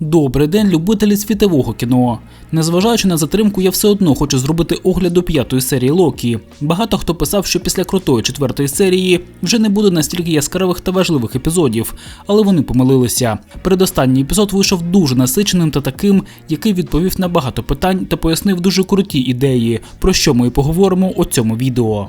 Добрий день, любителі світового кіно. Незважаючи на затримку, я все одно хочу зробити огляд до п'ятої серії Локі. Багато хто писав, що після крутої четвертої серії вже не буде настільки яскравих та важливих епізодів, але вони помилилися. Передостанній епізод вийшов дуже насиченим та таким, який відповів на багато питань та пояснив дуже круті ідеї, про що ми і поговоримо у цьому відео.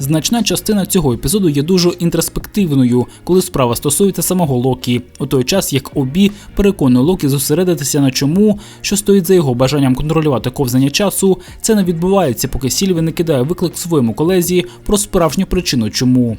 Значна частина цього епізоду є дуже інтроспективною, коли справа стосується самого Локі, у той час як Обі переконує Локі зосередитися на чому, що стоїть за його бажанням контролювати ковзання часу, це не відбувається, поки Сільві не кидає виклик своєму колезі про справжню причину чому.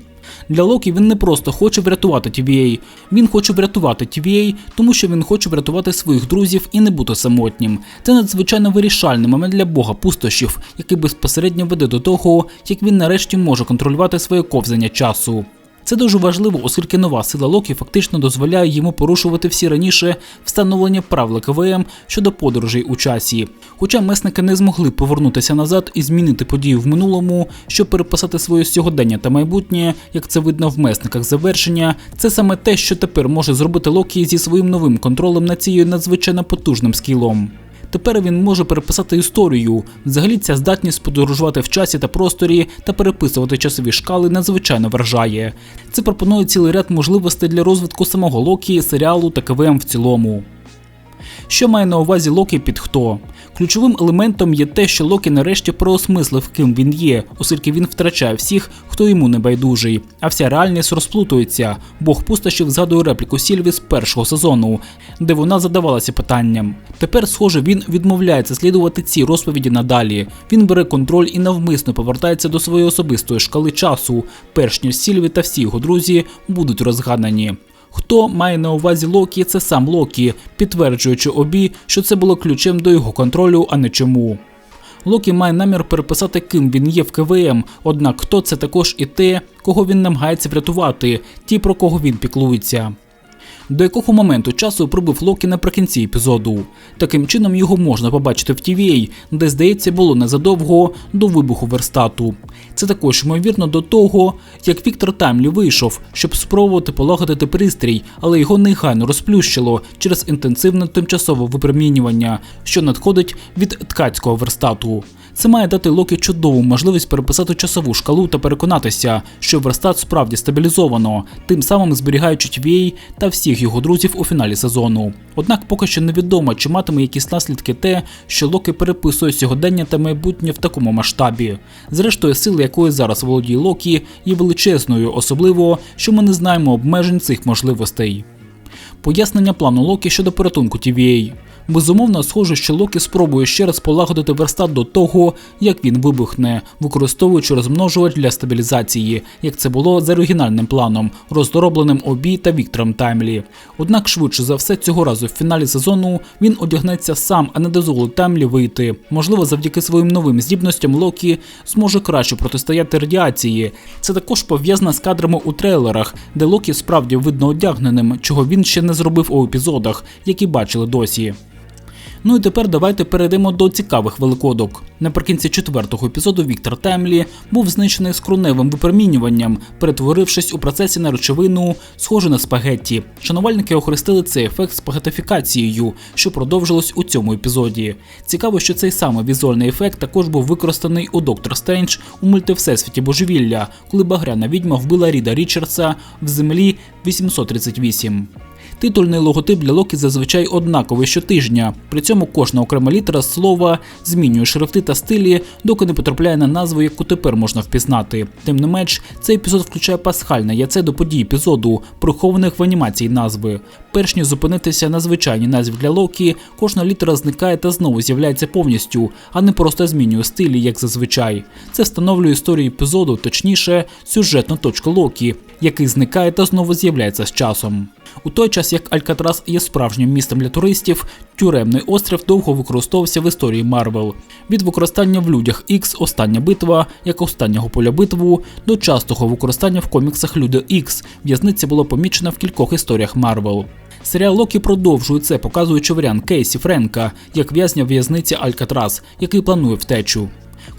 Для Локі він не просто хоче врятувати TVA, він хоче врятувати TVA, тому що він хоче врятувати своїх друзів і не бути самотнім. Це надзвичайно вирішальний момент для Бога пустощів, який безпосередньо веде до того, як він нарешті може контролювати своє ковзання часу. Це дуже важливо, оскільки нова сила Локі фактично дозволяє йому порушувати всі раніше встановлені правила КВМ щодо подорожей у часі. Хоча месники не змогли повернутися назад і змінити події в минулому, щоб переписати своє сьогодення та майбутнє, як це видно в месниках завершення, це саме те, що тепер може зробити Локі зі своїм новим контролем над цією надзвичайно потужним скілом. Тепер він може переписати історію. Взагалі ця здатність подорожувати в часі та просторі та переписувати часові шкали надзвичайно вражає. Це пропонує цілий ряд можливостей для розвитку самого Локі, серіалу та КВМ в цілому. Що має на увазі Локі під хто? Ключовим елементом є те, що Локі нарешті проосмислив, ким він є, оскільки він втрачає всіх, хто йому не байдужий. А вся реальність розплутується. Бог пустощів згадує репліку Сільві з першого сезону, де вона задавалася питанням. Тепер, схоже, він відмовляється слідувати ці розповіді надалі. Він бере контроль і навмисно повертається до своєї особистої шкали часу, перш ніж Сільві та всі його друзі будуть розгадані. Хто має на увазі Локі, це сам Локі, підтверджуючи обі, що це було ключем до його контролю, а не чому. Локі має намір переписати, ким він є в КВМ, однак хто це також і те, кого він намагається врятувати, ті, про кого він піклується. До якого моменту часу прибув Локі наприкінці епізоду. Таким чином його можна побачити в TVA, де, здається, було незадовго до вибуху верстату. Це також ймовірно до того, як Віктор Таймлі вийшов, щоб спробувати полагодити пристрій, але його негайно розплющило через інтенсивне тимчасове випромінювання, що надходить від ткацького верстату. Це має дати Локі чудову можливість переписати часову шкалу та переконатися, що верстат справді стабілізовано, тим самим зберігаючи TVA та всіх його друзів у фіналі сезону. Однак поки що невідомо, чи матиме якісь наслідки те, що Локі переписує сьогодення та майбутнє в такому масштабі. Зрештою, сила якої зараз володіє Локі, є величезною, особливо що ми не знаємо обмежень цих можливостей. Пояснення плану Локі щодо порятунку TVA. Безумовно, схоже, що Локі спробує ще раз полагодити верстат до того, як він вибухне, використовуючи розмножувач для стабілізації, як це було за оригінальним планом, роздоробленим Обі та Віктором Таймлі. Однак, швидше за все, цього разу в фіналі сезону він одягнеться сам, а не дозволить Таймлі вийти. Можливо, завдяки своїм новим здібностям Локі зможе краще протистояти радіації. Це також пов'язано з кадрами у трейлерах, де Локі справді видно одягненим, чого він ще не зробив у епізодах, які бачили досі. Ну і тепер давайте перейдемо до цікавих великодок. Наприкінці четвертого епізоду Віктор Темлі був знищений скруневим випромінюванням, перетворившись у процесі на речовину, схожу на спагетті. Шанувальники охрестили цей ефект спагетифікацією, що продовжилось у цьому епізоді. Цікаво, що цей самий візуальний ефект також був використаний у Доктор Стрендж у мультивсесвіті Божевілля, коли багряна відьма вбила Ріда Річардса в землі 838. Титульний логотип для Локі зазвичай однаковий щотижня. При цьому кожна окрема літера слова змінює шрифти та стилі, доки не потрапляє на назву, яку тепер можна впізнати. Тим не менш, цей епізод включає пасхальне яйце до подій епізоду, прихованих в анімації назви. Перш ніж зупинитися на звичайній назві для Локі, кожна літера зникає та знову з'являється повністю, а не просто змінює стилі, як зазвичай. Це встановлює історію епізоду, точніше, сюжетну точку Локі, який зникає та знову з'являється з часом. У той час як Алькатрас є справжнім містом для туристів, тюремний острів довго використовувався в історії Марвел. Від використання в людях X остання битва, як останнього поля битву, до частого використання в коміксах Люди X. В'язниця була помічена в кількох історіях Марвел. Серіал Локі продовжує це, показуючи варіант Кейсі Френка як в'язня в'язниці Алькатрас, який планує втечу.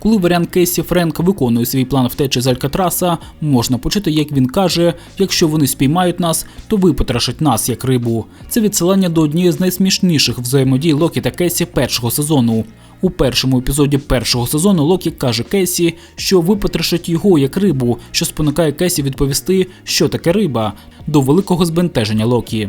Коли варіант Кейсі Френк виконує свій план втечі з Алькатраса, можна почути, як він каже: якщо вони спіймають нас, то ви потрошать нас як рибу. Це відсилання до однієї з найсмішніших взаємодій Локі та Кейсі першого сезону. У першому епізоді першого сезону Локі каже Кейсі, що ви потрошать його як рибу, що спонукає Кейсі відповісти, що таке риба, до великого збентеження Локі.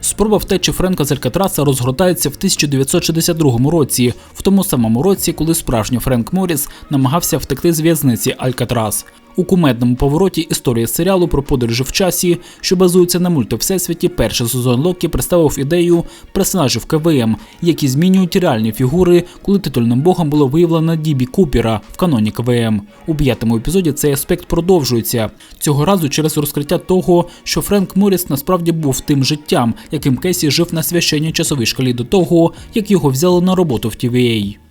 Спроба втечі Френка з Алькатраса розгортається в 1962 році, в тому самому році, коли справжній Френк Моріс намагався втекти з в'язниці Алькатрас. У кумедному повороті історії серіалу про подорожі в часі, що базується на мультивсесвіті, перший сезон Локі представив ідею персонажів КВМ, які змінюють реальні фігури, коли титульним богом було виявлено Дібі Купера в каноні КВМ. У п'ятому епізоді цей аспект продовжується цього разу через розкриття того, що Френк Морріс насправді був тим життям, яким Кесі жив на священній часовій шкалі до того, як його взяли на роботу в TVA.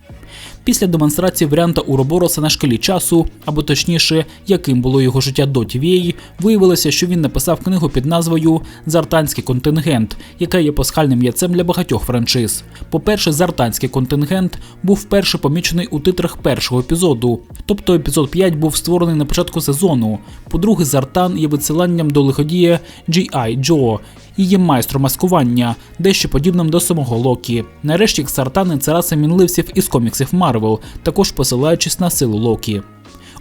Після демонстрації варіанта Уробороса на шкалі часу, або точніше, яким було його життя до TVA, виявилося, що він написав книгу під назвою Зартанський контингент, яка є пасхальним яйцем для багатьох франшиз. По-перше, Зартанський контингент був вперше помічений у титрах першого епізоду, тобто епізод 5 був створений на початку сезону. По-друге, Зартан є висиланням до лиходія G.I. Джо і є майстром маскування, дещо подібним до самого Локі. Нарешті Ксартани це раса мінливців із коміксів Марвел, також посилаючись на силу Локі.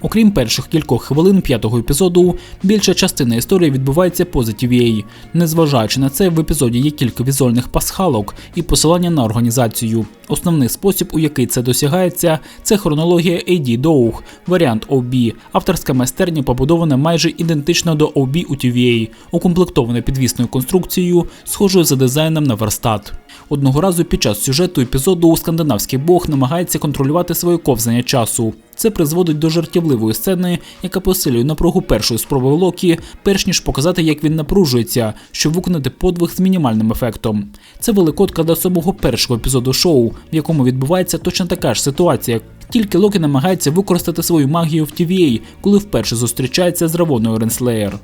Окрім перших кількох хвилин п'ятого епізоду, більша частина історії відбувається поза TVA. Незважаючи на це, в епізоді є кілька візуальних пасхалок і посилання на організацію. Основний спосіб, у який це досягається, це хронологія AD Доуг, варіант OB. Авторська майстерня побудована майже ідентично до OB у TVA, укомплектована підвісною конструкцією, схожою за дизайном на верстат. Одного разу під час сюжету епізоду скандинавський бог намагається контролювати своє ковзання часу. Це призводить до жартівливої сцени, яка посилює напругу першої спроби Локі, перш ніж показати, як він напружується, щоб виконати подвиг з мінімальним ефектом. Це великодка до самого першого епізоду шоу, в якому відбувається точно така ж ситуація. Тільки Локі намагається використати свою магію в TVA, коли вперше зустрічається з Равоною Ренслеєр.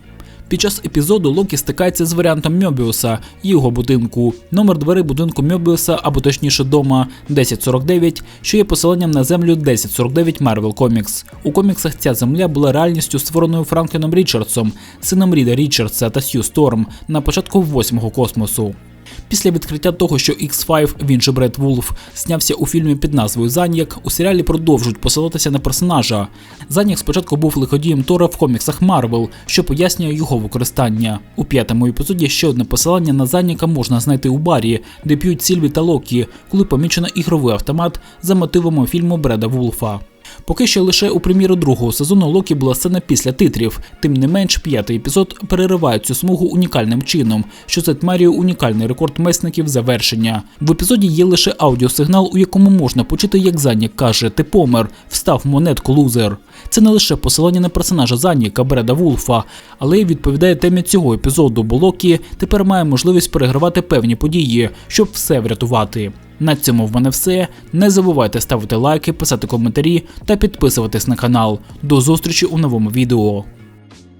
Під час епізоду Локі стикається з варіантом Мьобіуса і його будинку. Номер дверей будинку Мьобіуса, або точніше дома 1049, що є посиланням на землю 1049 Marvel Comics. У коміксах ця земля була реальністю створеною Франкліном Річардсом, сином Ріда Річардса та Сью Сторм на початку восьмого космосу. Після відкриття того, що X5, він же Бред Вулф, знявся у фільмі під назвою Заньяк, у серіалі продовжують посилатися на персонажа. Заньяк спочатку був лиходієм Тора в коміксах Марвел, що пояснює його використання. У п'ятому епізоді ще одне посилання на Заньяка можна знайти у барі, де п'ють Сільві та Локі, коли помічено ігровий автомат за мотивами фільму Бреда Вулфа. Поки що лише у прем'єру другого сезону Локі була сцена після титрів. Тим не менш, п'ятий епізод перериває цю смугу унікальним чином, що затьмарює унікальний рекорд месників завершення. В епізоді є лише аудіосигнал, у якому можна почути, як Занік каже: Ти помер, встав монетку лузер. Це не лише посилання на персонажа Заніка Бреда Вулфа, але й відповідає темі цього епізоду, бо Локі тепер має можливість перегравати певні події, щоб все врятувати. На цьому в мене все. Не забувайте ставити лайки, писати коментарі та підписуватись на канал. До зустрічі у новому відео.